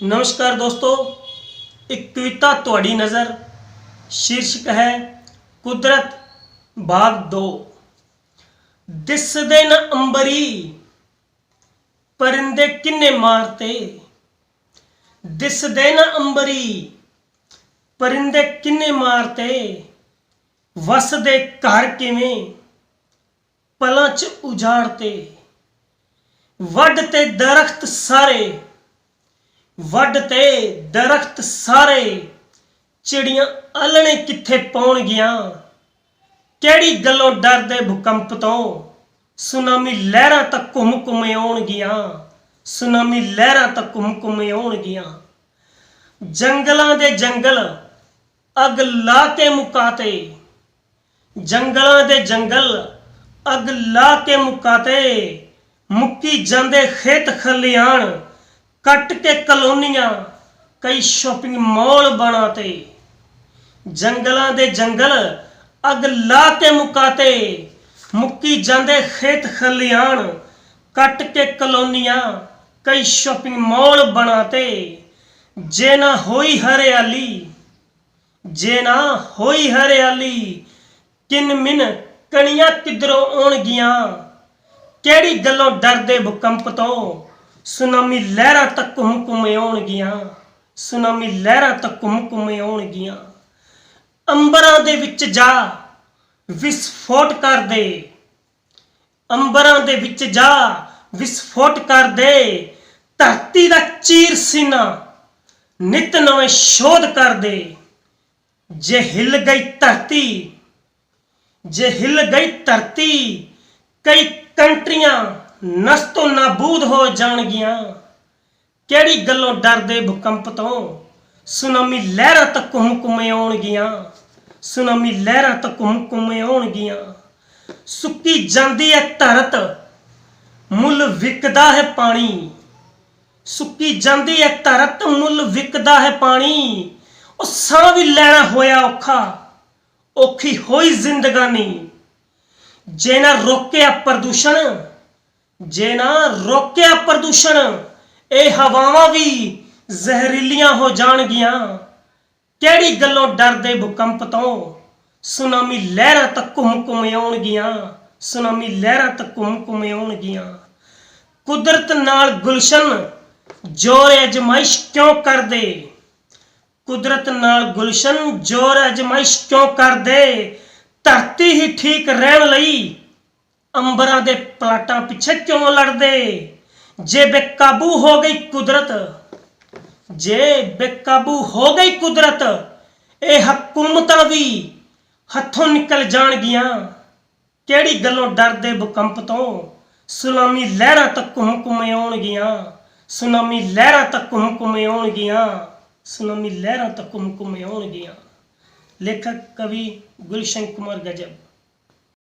ਨਮਸਕਾਰ ਦੋਸਤੋ, ਇੱਕ ਕਵਿਤਾ ਤੁਹਾਡੀ ਨਜ਼ਰ ਸ਼ੀਰਸ਼ਕ ਹੈ, ਕੁਦਰਤ ਭਾਗ 2 ਦਿਸਦੇ ਨ ਅੰਬਰੀ, ਪਰਿੰਦੇ ਕਿੰਨੇ ਮਾਰਤੇ ਦਿਸਦੇ ਨ ਅੰਬਰੀ, ਪਰਿੰਦੇ ਕਿੰਨੇ ਮਾਰਤੇ ਵਸਦੇ ਘਰ ਕਿਵੇਂ, ਪਲਾਂ ਚ ਉਜਾੜਤੇ ਵੱਢ ਤੇ ਦਰਖਤ ਸਾਰੇ। ਵੱਡ ਤੇ ਦਰਖਤ ਸਾਰੇ ਚਿੜੀਆਂ ਆਲਣੇ ਕਿੱਥੇ ਪਾਉਣਗੀਆਂ? ਕਿਹੜੀ ਗੱਲੋਂ ਡਰਦੇ ਭੂਕੰਪ ਤੋਂ? ਸੁਨਾਮੀ ਲਹਿਰਾਂ ਤੱਕ ਘੁੰਮ ਘੁੰਮ ਆਉਣਗੀਆਂ। ਸੁਨਾਮੀ ਲਹਿਰਾਂ ਤੱਕ ਘੁੰਮ ਘੁੰਮ ਆਉਣਗੀਆਂ। ਜੰਗਲਾਂ ਦੇ ਜੰਗਲ ਅੱਗ ਲਾ ਕੇ ਮੁਕਾਤੇ। ਜੰਗਲਾਂ ਦੇ ਜੰਗਲ ਅੱਗ ਲਾ ਕੇ ਮੁਕਾਤੇ। ਮੁੱਕੀ ਜਾਂਦੇ ਖੇਤ ਖਲਿਆਣ। ਕੱਟ ਕੇ ਕਲੋਨੀਆਂ, ਕਈ ਸ਼ਾਪਿੰਗ ਮਾਲ ਬਣਾਤੇ ਜੰਗਲਾਂ ਦੇ ਜੰਗਲ, ਅੱਗ ਲਾ ਕੇ ਮੁਕਾਤੇ। ਮੁੱਕੀ ਜਾਂਦੇ ਖੇਤ ਖਲਿਆਣ, ਕੱਟ ਕੇ ਕਲੋਨੀਆਂ, ਕਈ ਸ਼ਾਪਿੰਗ ਮਾਲ ਬਣਾਤੇ ਜੇ ਨਾ ਹੋਈ ਹਰਿਆਲੀ, ਜੇ ਨਾ ਹੋਈ ਹਰਿਆਲੀ, ਕਿਨ ਮਿਨ ਕਣੀਆਂ ਕਿਧਰੋਂ ਆਉਣਗੀਆਂ? ਕਿਹੜੀ ਗੱਲੋਂ ਡਰਦੇ ਭੂਕੰਪ ਤੋਂ? ਸੁਨਾਮੀ ਲਹਿਰਾਂ ਤੱਕ ਘੁੰਮ ਘੁੰਮ ਆਉਣਗੀਆਂ। ਸੁਨਾਮੀ ਲਹਿਰਾਂ ਤੱਕ ਘੁੰਮ ਆਉਣਗੀਆਂ। ਅੰਬਰਾਂ ਦੇ ਵਿੱਚ ਜਾ, ਵਿਸਫੋਟ ਕਰ ਦੇ। ਅੰਬਰਾਂ ਦੇ ਵਿੱਚ ਜਾ, ਵਿਸਫੋਟ ਕਰ ਦੇ। ਧਰਤੀ ਦਾ ਚੀਰ ਸੀਨਾ, ਨਿਤ ਨਵੇਂ ਸ਼ੋਧ ਕਰ ਦੇ। ਜੇ ਹਿੱਲ ਗਈ ਧਰਤੀ, ਜੇ ਹਿੱਲ ਗਈ ਧਰਤੀ, ਕਈ ਕੰਟਰੀਆਂ ਨਸਤੋ ਨਾਬੂਦ ਹੋ ਜਾਣਗੀਆਂ। ਕਿਹੜੀ ਗੱਲੋਂ ਡਰਦੇ ਭੂਕੰਪ ਤੋਂ? ਸੁਨਾਮੀ ਲਹਿਰਾਂ ਤੱਕ ਘੁੰਮ ਆਉਣਗੀਆਂ। ਸੁਨਾਮੀ ਲਹਿਰਾਂ ਤੱਕ ਘੁੰਮ ਆਉਣਗੀਆਂ। ਸੁੱਕੀ ਜਾਂਦੀ ਹੈ ਧਰਤ। ਮੁੱਲ ਵਿਕਦਾ ਹੈ ਪਾਣੀ। ਸੁੱਕੀ ਜਾਂਦੀ ਹੈ ਧਰਤ, ਮੁੱਲ ਵਿਕਦਾ ਹੈ ਪਾਣੀ। ਉਹ ਸਾਹ ਵੀ ਲੈਣਾ ਹੋਇਆ ਔਖਾ। ਔਖੀ ਹੋਈ ਜ਼ਿੰਦਗਾਨੀ। ਜੇ ਨਾ ਰੋਕਿਆ ਪ੍ਰਦੂਸ਼ਣ ਜੇ ਨਾ ਰੋਕਿਆ ਪ੍ਰਦੂਸ਼ਣ, ਇਹ ਹਵਾਵਾਂ ਵੀ ਜ਼ਹਿਰੀਲੀਆਂ ਹੋ ਜਾਣਗੀਆਂ। ਕਿਹੜੀ ਗੱਲੋਂ ਡਰਦੇ ਭੂਕੰਪ ਤੋਂ? ਸੁਨਾਮੀ ਲਹਿਰਾਂ ਤੱਕ ਘੁੰਮ ਘੁੰਮ ਆਉਣਗੀਆਂ। ਸੁਨਾਮੀ ਲਹਿਰਾਂ ਤੱਕ ਘੁੰਮ ਘੁੰਮ ਆਉਣਗੀਆਂ। ਕੁਦਰਤ ਨਾਲ ਗੁਲਸ਼ਨ ਜੋਰ ਅਜਮਾਇਸ਼ ਕਿਉਂ ਕਰਦੇ? ਕੁਦਰਤ ਨਾਲ ਗੁਲਸ਼ਨ ਜੋਰ ਅਜਮਾਇਸ਼ ਕਿਉਂ ਕਰਦੇ? ਧਰਤੀ ਹੀ ਠੀਕ ਰਹਿਣ ਲਈ ਅੰਬਰਾਂ ਦੇ ਪਲਾਟਾਂ ਪਿੱਛੇ ਕਿਉਂ ਲੜਦੇ? ਜੇ ਬੇਕਾਬੂ ਹੋ ਗਈ ਕੁਦਰਤ, ਜੇ ਬੇਕਾਬੂ ਹੋ ਗਈ ਕੁਦਰਤ, ਇਹ ਹਕੂਮਤਾਂ ਵੀ ਹੱਥੋਂ ਨਿਕਲ ਜਾਣਗੀਆਂ। ਕਿਹੜੀ ਗੱਲੋਂ ਡਰਦੇ ਭੂਕੰਪ ਤੋਂ? ਸੁਨਾਮੀ ਲਹਿਰਾਂ ਤੱਕ ਹੁਕਮੇ ਆਉਣਗੀਆਂ। ਸੁਨਾਮੀ ਲਹਿਰਾਂ ਤੱਕ ਹੁਕਮੇ ਆਉਣਗੀਆਂ। ਸੁਨਾਮੀ ਲਹਿਰਾਂ ਤੱਕ ਹੁਕਮੇ ਆਉਣਗੀਆਂ। ਲੇਖਕ ਕਵੀ ਗੁਲਸ਼ਨ ਕੁਮਾਰ ਗਜਬ।